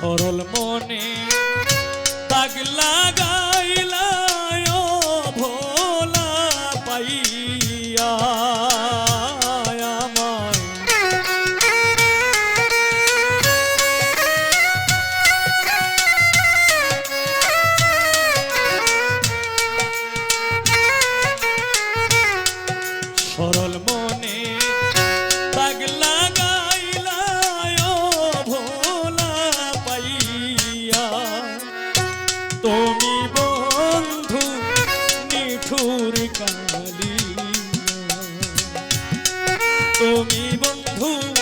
সরল মনে দাগ লাগাইলা নিঠুর কালি তুমি বন্ধু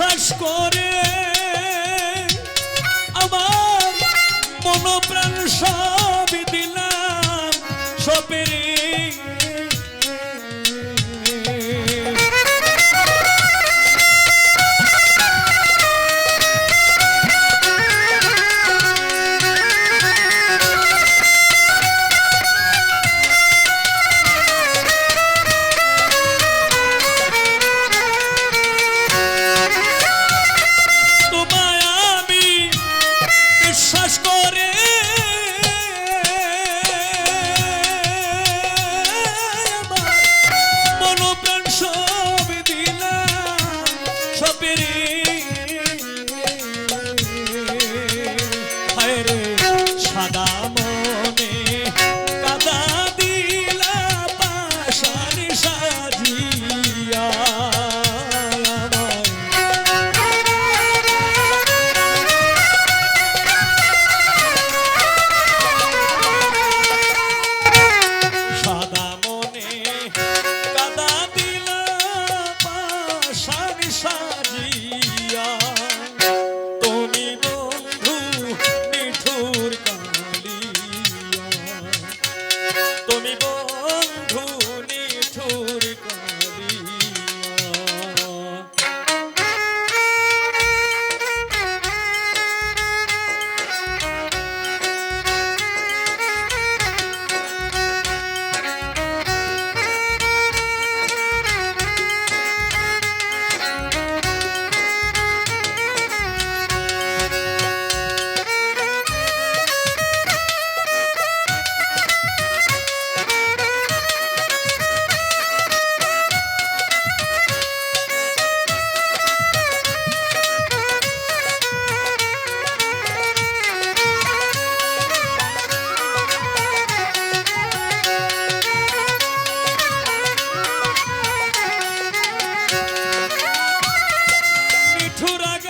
essas cores. রে সাদা বন্ধু নিঠু Turaga.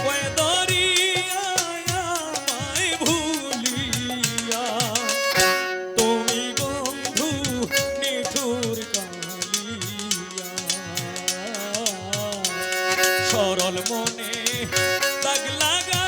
সরল মনে দাগ লাগা